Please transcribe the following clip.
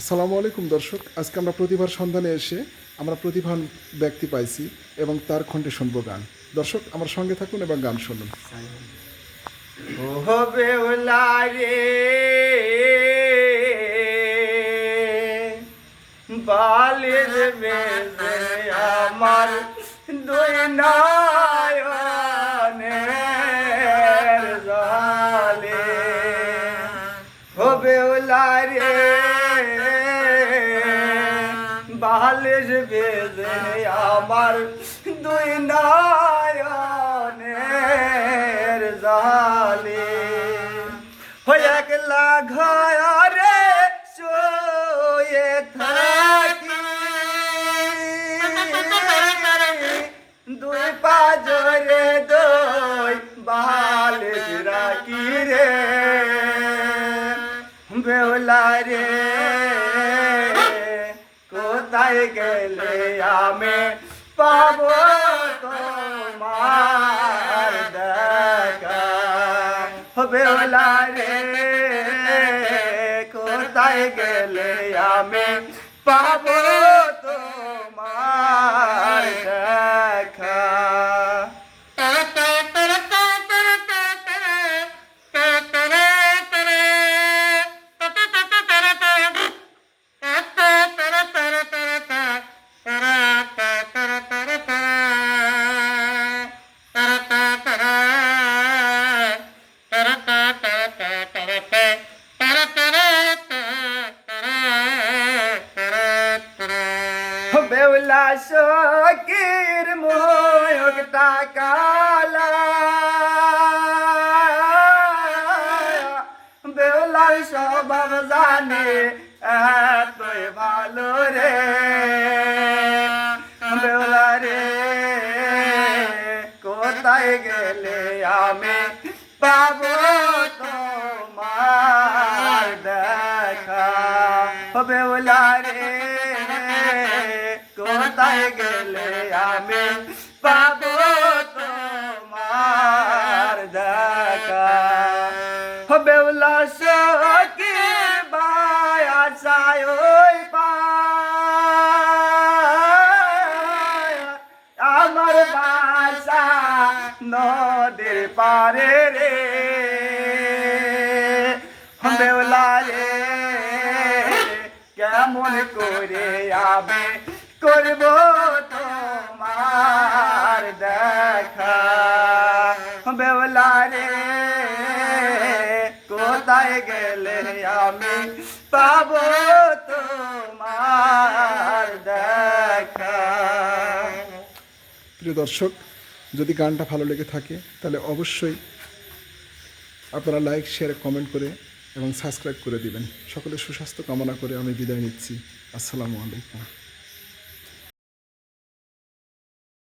আসসালামু আলাইকুম, দর্শক। আজকে আমরা প্রতিভার সন্ধানে এসে আমরা প্রতিভান ব্যক্তি পাইছি এবং তার কণ্ঠে শুনব গান। দর্শক, আমার সঙ্গে থাকুন এবং গান শুনুন। বেজে আমার দুই নয়নের বালির বেজে আমার দুই নয়নের জালে। হয়ে একলা ঘরে শুয়ে থাকি। দুই পাজরে দই বালিশ রাখি রে বেউলা রে কোথায় গেলে আমি পাব তোমার দেখা। বেউলা রে কোথায় গেলে আমি পাবো বেউলা শকির মোয়টা কালা বেউলার স্বভাব জানে এতই ভালো রে। বেউলা রে, কোথায় গেলে আমি পাবো তোমার দেখা? বেউলা রে কোথায় গেলে আমি পাবো তোমার দেখা। বেউলা সকি বায়া চায় ওই আমার বাসা নদীর পারে রে। বেউলা রে কেমন করে আবে করব তোমার দেখা? বেউলা রে কোথায় গেলে আমি পাবো তোমার দেখা? প্রিয় দর্শক, যদি গানটা ভালো লেগে থাকে, তাহলে অবশ্যই আপনারা লাইক শেয়ার কমেন্ট করে এবং সাবস্ক্রাইব করে দিবেন। সকলে সুস্বাস্থ্য কামনা করে আমি বিদায় নিচ্ছি। আসসালামু আলাইকুম।